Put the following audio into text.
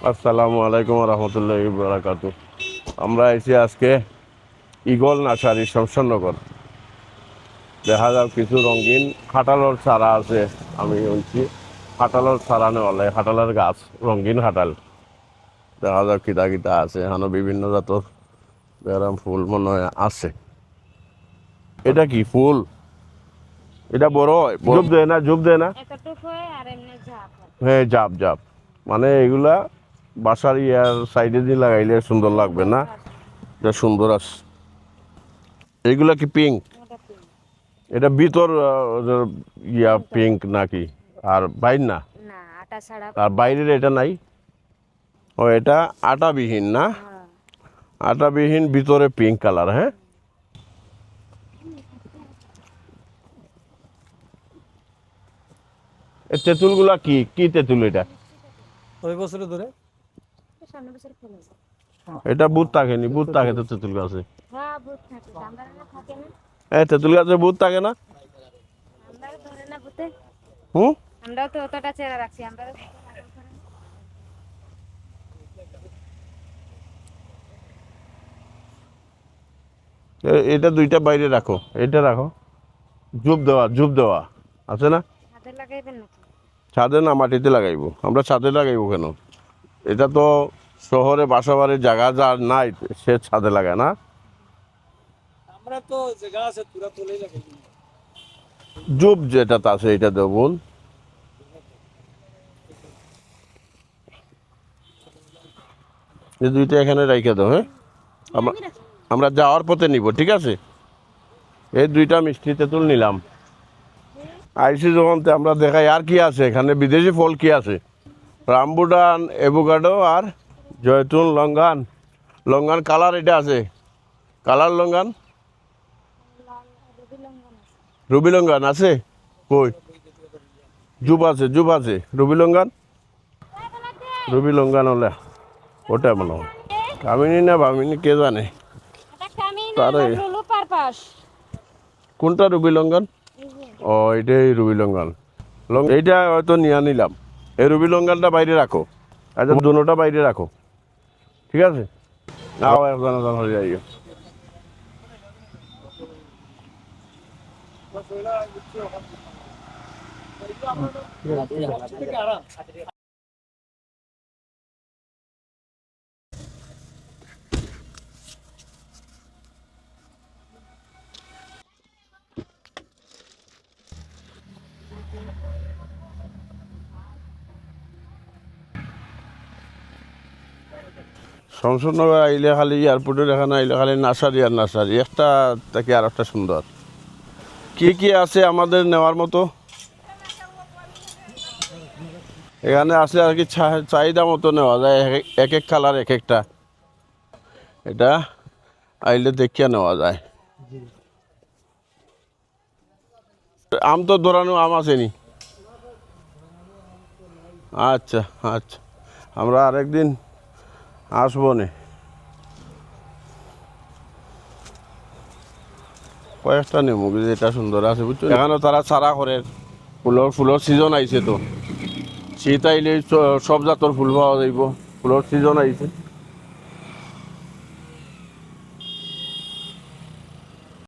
আসসালামু আলাইকুম রহমতুল্লাহ বারাকাতু আমরা এসে আজকে ইগল নার্সারি শমশাননগর দেখা যাক কিছু রঙিন খাটালোর চারা আছে আমি বলছি খাটালোর চারা নেওয়ালে খাটালের গাছ রঙিন খাটাল দেখা যাক কিতা কিতা আছে এখানে বিভিন্ন জাতর এরম ফুল মনে হয় আছে। এটা কি ফুল? এটা বড় জুব দেয় না জুব দেয় না? হ্যাঁ জাপ জাপ মানে এগুলা বাসার ইয়ার সাইডে দিয়ে লাগাইলে সুন্দর লাগবে না? এটা সুন্দর আছে এগুলা কি পিঙ্ক এটা ভিতর ইয়া পিঙ্ক নাকি? আর বাইর না? আর বাইরের এটা নাই? ও এটা আটাবিহীন না? হ্যাঁ। আটাবিহীন ভিতরে পিঙ্ক কালার হ্যাঁ? তেঁতুলগুলা কি? কি তেঁতুল এটা? ওই বছরে ধরে? সামনে বছর ফেলে যায়। এটা বুধ থাকেনি বুধ থাকে তো তেঁতুল গাছে। হ্যাঁ ভূত থাকে। আমরা থাকে না? এ তেঁতুল গাছে বুধ থাকে না? আমরা ধরে না ভূতে। হুম? আমরাও তো অতটা চেরা রাখছি আমরা এ- এটা দুইটা বাইরে রাখো এটা রাখো। জুপ দেওয়া জুপ দেওয়া আছে না? ছাদে না মাটিতে লাগাইবো। আমরা ছাদে লাগাইবো কেন? এটা তো শহরে বাসাবাড়ির জায়গা যার নাই সে ছাদে লাগায় না। আমরা তো জায়গা আছে তুলে জুপ যেটা আছে এটা দেবো এই দুইটা এখানে রাইখে দাও হ্যাঁ? আমরা আমরা যাওয়ার পথে নিব ঠিক আছে? এই দুইটা মিষ্টি তেঁতুল নিলাম। আইসি যখন আমরা দেখাই আর কি আছে এখানে বিদেশি ফল কি আছে? রামবুটান এভোকাডো আর জয়তুন লঙ্গান। লঙ্গান কালার এটা আছে। Colour longan? রুবি লঙ্গান আছে? কই? জুব আছে জুব আছে। Ruby longan? রুবি লঙ্গান হলে ওটা মনে হয়। কামিনী না বামিনী কে জানে। কোনটা রুবি লঙ্গান? ও, এটাই রুবি লঙ্গান। এইটা হয়তো নিয়ে নিলাম। এই রুবি লঙ্গানটা বাইরে রাখো। আচ্ছা দুটোটা বাইরে রাখো। ঠিক আছে নাও একজন একজন হয়ে যাই শমশনগর আইলে খালি এয়ারপোর্টের এখানে আইলে খালি নার্সারি আর নার্সারি। একটা থেকে আর একটা সুন্দর। কী কী আছে আমাদের নেওয়ার মতো? এখানে আসলে আর কি চাহিদা মতো নেওয়া যায়, এক- এক কালার, এক একটা। এটা আইলে দেখিয়া নেওয়া যায়। আম তো ধরানো, আম আছে নি আচ্ছা আচ্ছা। আমরা আরেকদিন আসব নে। কয়েকটা নেমু যেটা সুন্দর আছে, বুঝছ? এখানে তারা সারা করে। ফুলৰ ফুলৰ সিজন আইছে তো। শীত আইলে চব সব জাতর ফুল পাওয়া যাইব ফুলৰ সিজন আইছে